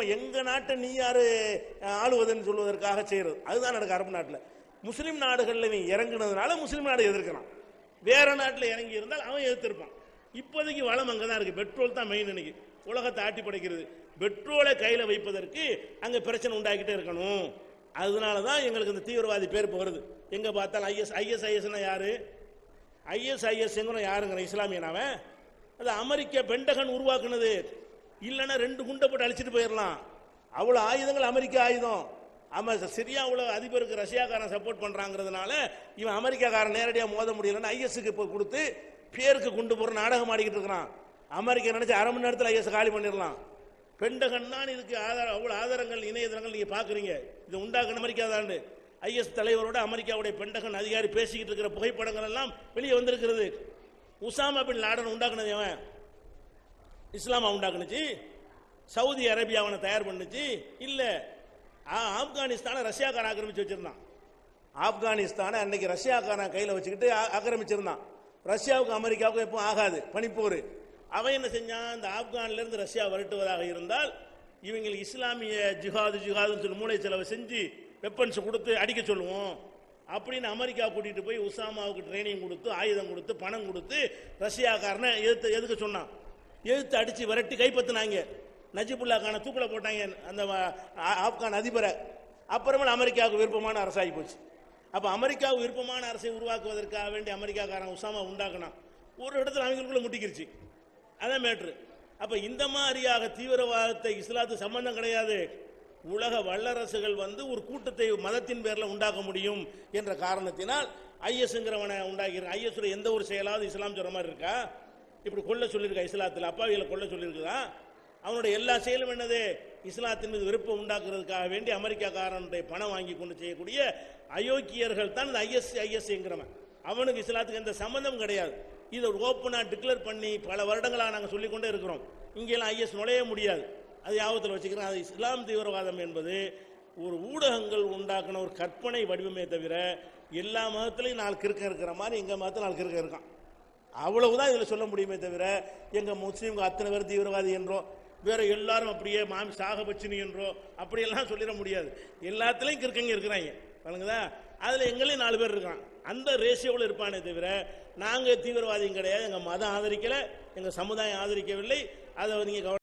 எங்க நாட்டை நீ யாரு ஆளுவதுன்னு சொல்வதற்காக செய்யறது. அதுதான் நடக்கு அரபு நாட்டில். முஸ்லீம் நாடுகளில் நீ இறங்குனதுனால முஸ்லீம் நாடு எதிர்க்கிறான். வேற நாட்டில் இறங்கி இருந்தால் அவன் எதிர்த்திருப்பான். இப்போதைக்கு வளம் அங்கே தான் இருக்கு. பெட்ரோல் தான் மெயின் இன்னைக்கு. உலகத்தை ஆட்டி படைக்கிறது. பெட்ரோலை கையில் வைப்பதற்கு அங்கே பிரச்சனை உண்டாக்கிட்டே இருக்கணும். அதனால தான் எங்களுக்கு இந்த தீவிரவாதி பேர் போகிறது எங்கே எங்க பார்த்தாலும் ஐஎஸ் ஐஎஸ்ஐஎஸ்னா யாரு? ஐஎஸ்ஐஎஸ்ங்கிற யாருங்கிற இஸ்லாமியனாவன் அது அமெரிக்க பெண்டகன் உருவாக்குனது. இல்லைன்னா ரெண்டு குண்டை போட்டு அழிச்சிட்டு போயிடலாம். அவ்வளோ ஆயுதங்கள் அமெரிக்க ஆயுதம். ஆமாம் சிரியா உள்ள அதிபருக்கு ரஷ்யாக்காரன் சப்போர்ட் பண்ணுறாங்கிறதுனால இவன் அமெரிக்காக்காரன் நேரடியாக மோத முடியலன்னு ஐஎஸ்க்கு இப்போ கொடுத்து பேருக்கு குண்டு போகிற நாடகம் ஆடிக்கிட்டு இருக்கிறான். அமெரிக்கா நினச்சி அரை மணி நேரத்தில் ஐஎஸ் காலி பண்ணிடலாம். பெண்டகன் தான் இதுக்கு ஆதாரம் அவ்வளோ ஆதாரங்கள் இணையதளங்கள் நீங்கள் பார்க்குறீங்க இது உண்டாக்குன அமெரிக்கா தாண்டு ஐஎஸ் தலைவரோட அமெரிக்காவுடைய பெண்டகன் அதிகாரி பேசிக்கிட்டு இருக்கிற புகைப்படங்கள் எல்லாம் வெளியே வந்திருக்கிறது. உசாமா பின் லாடன் உண்டாக்குனது அவன் இஸ்லாமா உண்டாக்குனுச்சு? சவுதி அரேபியா அவனை தயார் பண்ணுச்சு. இல்ல ஆ- ஆப்கானிஸ்தானை ரஷ்யாக்காரன் ஆக்கிரமிச்சு வச்சிருந்தான். ஆப்கானிஸ்தானை அன்னைக்கு ரஷ்யாக்காரன் கையில வச்சுக்கிட்டு ஆக்கிரமிச்சிருந்தான். ரஷ்யாவுக்கும் அமெரிக்காவுக்கும் எப்பவும் ஆகாது பனிப்போர். அவன் என்ன செஞ்சான்? இந்த ஆப்கான்ல இருந்து ரஷ்யா விரட்டுவதாக இருந்தால் இவங்களுக்கு இஸ்லாமிய ஜிஹாது ஜிஹாதுன்னு சொல்லி மூளை செலவு செஞ்சு வெப்பன்ஸ் கொடுத்து அடிக்க சொல்லுவோம். அப்படின்னு அமெரிக்கா கூட்டிட்டு போய் உசாமாவுக்கு ட்ரைனிங் கொடுத்து ஆயுதம் கொடுத்து பணம் கொடுத்து ரஷ்யாக்காரனை எதிர்த்து எதுக்க சொன்னான். எழுத்து அடிச்சு விரட்டி கைப்பற்றினாங்க நஜிபுல்லா கான தூக்கில போட்டாங்க அந்த ஆ- ஆப்கான் அதிபரை. அப்புறமேல அமெரிக்காவுக்கு விருப்பமான அரசாகி போச்சு. அப்போ அமெரிக்காவுக்கு விருப்பமான அரசை உருவாக்குவதற்காக வேண்டி அமெரிக்காக்காரன் உசாமா உண்டாக்குனான். ஒரு இடத்துல அவங்களுக்குள்ள முட்டிக்கிருச்சு. அதான் மேட்ரு அப்போ இந்த மாதிரியாக தீவிரவாதத்தை இஸ்லாத்து சம்பந்தம் கிடையாது. உலக வல்லரசுகள் வந்து ஒரு கூட்டத்தை மதத்தின் பேரில் உண்டாக்க முடியும் என்ற காரணத்தினால் ஐஎஸ்ங்கிறவனை உண்டாக்கிறேன் ஐஎஸ் எந்த ஒரு செயலாவது இஸ்லாம் சொல்ற மாதிரி இருக்கா? இப்படி கொல்ல சொல்லியிருக்கா இஸ்லாத்தில் அப்பாவிகளை கொல்ல சொல்லியிருக்கிறான் அவனுடைய எல்லா செயலும் என்னது? இஸ்லாத்தின் மீது விருப்பம் உண்டாக்குறதுக்காக வேண்டி அமெரிக்காக்காரனுடைய பணம் வாங்கி கொண்டு செய்யக்கூடிய அயோக்கியர்கள் தான் இந்த ஐஎஸ் ஐஎஸ்ங்கிறவன் அவனுக்கு இஸ்லாத்துக்கு எந்த சம்பந்தம் கிடையாது. இதை ஓப்பனாக டிக்ளேர் பண்ணி பல வருடங்களாக நாங்கள் சொல்லிக்கொண்டே இருக்கிறோம். இங்கெல்லாம் ஐஎஸ் நுழைய முடியாது. அது யாபத்தில் வச்சுக்கிறோம் அது இஸ்லாம் தீவிரவாதம் என்பது ஒரு ஊடகங்கள் உண்டாக்குன ஒரு கற்பனை வடிவமே தவிர எல்லா மதத்திலையும் நாலு கிருக்க இருக்கிற மாதிரி எங்கள் மதத்தில் நாலு கிருக்க இருக்கான். அவ்வளவுதான் இதுல சொல்ல முடியுமே தவிர எங்க முஸ்லீம்கள் அத்தனை பேர் தீவிரவாதி என்றோ வேற எல்லாரும் அப்படியே மாமி சாகபச்சினி என்றோ அப்படியெல்லாம் சொல்லிட முடியாது. எல்லாத்துலயும் கிறுக்கங்க இருக்கிறாங்க. வழங்குதா அதுல எங்களையும் நாலு பேர் இருக்கான். அந்த ரேஷியோவில் இருப்பானே தவிர நாங்க தீவிரவாதியும் கிடையாது. எங்க மதம் ஆதரிக்கல எங்க சமுதாயம் ஆதரிக்கவில்லை. அதை நீங்க கவனம்